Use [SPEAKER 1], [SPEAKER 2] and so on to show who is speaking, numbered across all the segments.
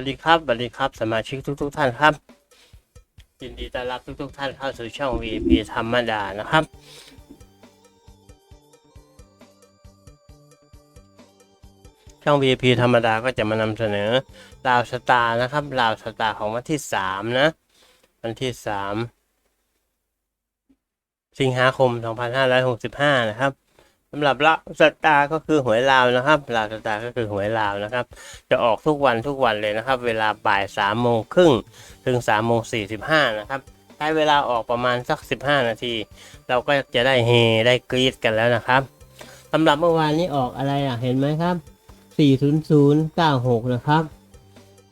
[SPEAKER 1] วัสดีครับสวัสดีครับ สมาชิกทุกๆท่านครับ ยินดีต้อนรับทุกๆท่านเข้าสู่ช่อง VP ธรรมดานะครับ ช่อง VP ธรรมดาก็จะมานำเสนอราวสตาร์นะครับราวสตาร์ของวันที่สามนะ วันที่สามสิงหาคม 2565 นะครับ สำหรับราวสตาร์ก็คือหวยลาวนะครับราวสตาร์ก็คือหวยลาวนะครับ จะออกทุกวันทุกวันเลยนะครับ เวลาบ่ายสามโมงครึ่งถึงสามโมงสี่สิบห้านะครับใช้เวลาออกประมาณสักสิบห้านาที เราก็จะได้เฮได้กรี๊ดกันแล้วนะครับสำหรับเมื่อวานนี้ออกอะไรอะเห็นไหมครับสี่ศูนย์ศูนย์เก้าหกนะครับ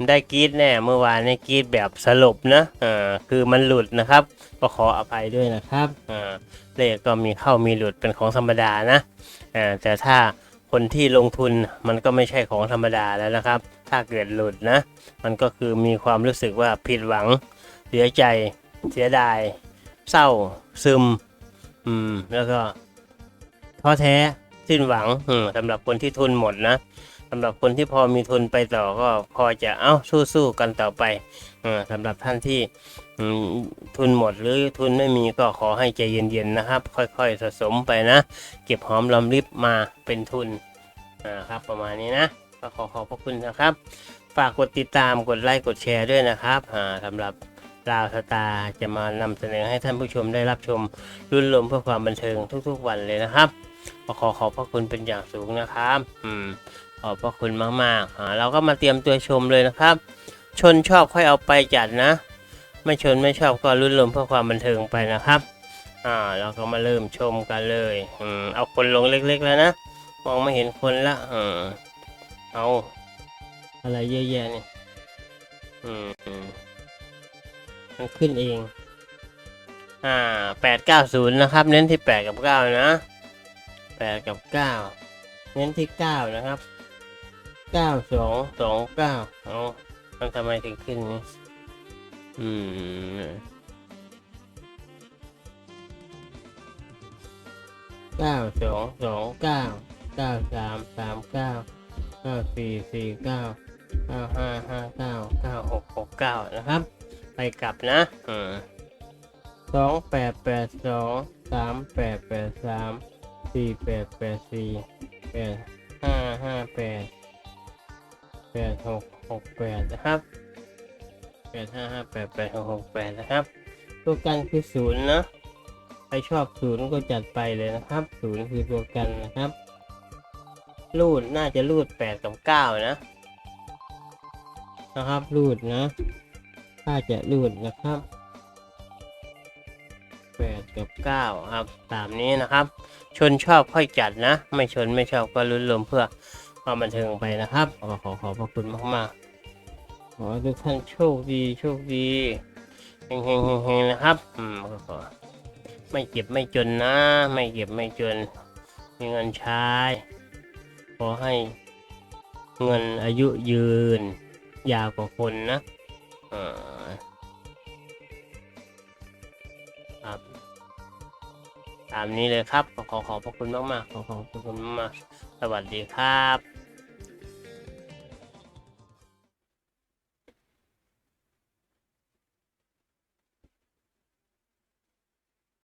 [SPEAKER 1] ได้กรีดแน่เมื่อวานนี้กรีดแบบสลบนะอ่าคือมันหลุดนะครับก็ขออภัยด้วยนะครับอ่าเลขก็มีเข้ามีหลุดเป็นของธรรมดานะอ่าแต่ถ้าคนที่ลงทุนมันก็ไม่ใช่ของธรรมดาแล้วนะครับ ถ้าเกิดหลุดนะ มันก็คือมีความรู้สึกว่าผิดหวัง เสียใจ เสียดาย เศร้า ซึม อืม แล้วก็ท้อแท้ สิ้นหวัง อืมสำหรับคนที่ทุนหมดนะ สำหรับคนที่พอมีทุนไปต่อก็พอจะเอ้าสู้ๆกันต่อไปอ่าสำหรับท่านที่ทุนหมดหรือทุนไม่มีก็ขอให้ใจเย็นๆนะครับ ค่อยๆสะสมไปนะ เก็บหอมรอมริบมาเป็นทุนนะครับประมาณนี้นะก็ขอขอบพระคุณนะครับ ฝากกดติดตามกดไลค์กดแชร์ด้วยนะครับอ่าสำหรับดาวสตาจะมานำเสนอให้ท่านผู้ชมได้รับชมรุ่นลมเพื่อความบันเทิงทุกๆวันเลยนะครับ ก็ขอขอบพระคุณเป็นอย่างสูงนะครับ อืม ขอบพระคุณมากๆอ่าเราก็มาเตรียมตัวชมเลยนะครับ ชนชอบค่อยเอาไปจัดนะ ไม่ชนไม่ชอบก็รุ่นลมเพื่อความบันเทิงไปนะครับ อ่า เราก็มาเริ่มชมกันเลย อืม เอาคนลงเล็ก ๆ แล้วนะ มองไม่เห็นคนละอืมเอา อะไรเยอะแยะเนี่อืมอืม มันขึ้นเอง อ่าแปดเก้าศูนย์นะครับ เน้นที่แปดกับเก้านะ แปดกับเก้าเน้นที่เก้านะครับเก้าสองสองเก้าเอามันทำไมถึงขึ้นนี้อืมเก้าสองสองเก้าเก้าสามสามเก้าเก้าสี่สี่เก้าเก้าห้าห้าเก้าเก้าหกหกเก้านะครับ ไปกลับนะสองแปดแปดสองสามแปดแปดสาม สี่แปดแปดสี่แปดห้าห้าแปดแปดหกหกแปดนะครับแปดห้าห้าแปดแปดหกหกแปดนะครับ ตัวกันคือศูนย์นะใครชอบศูนย์ก็จัดไปเลยนะครับศูนย์คือตัวกันนะครับ รูดน่าจะรูดแปดกับเก้านะ นะครับรูดนะ ถ้าจะรูดนะครับ แปดกับเก้าครับ ตามนี้นะครับ ชนชอบค่อยจัดนะ ไม่ชนไม่ชอบก็ลุ้นลมเพื่อความบันเทิงไปนะครับขอขอขอบพระคุณมากๆขอทุกท่านโชคดีโชคดีเฮงเฮงเฮงนะครับอืมก็ขอไม่เก็บไม่จนนะ ไม่เก็บไม่จน มีเงินใช้ขอให้เงินอายุยืน ยาวกว่าคนนะเออ ตามนี้เลยครับ ขอขอบพระคุณมากๆขอขอบพระคุณมากๆสวัสดีครับ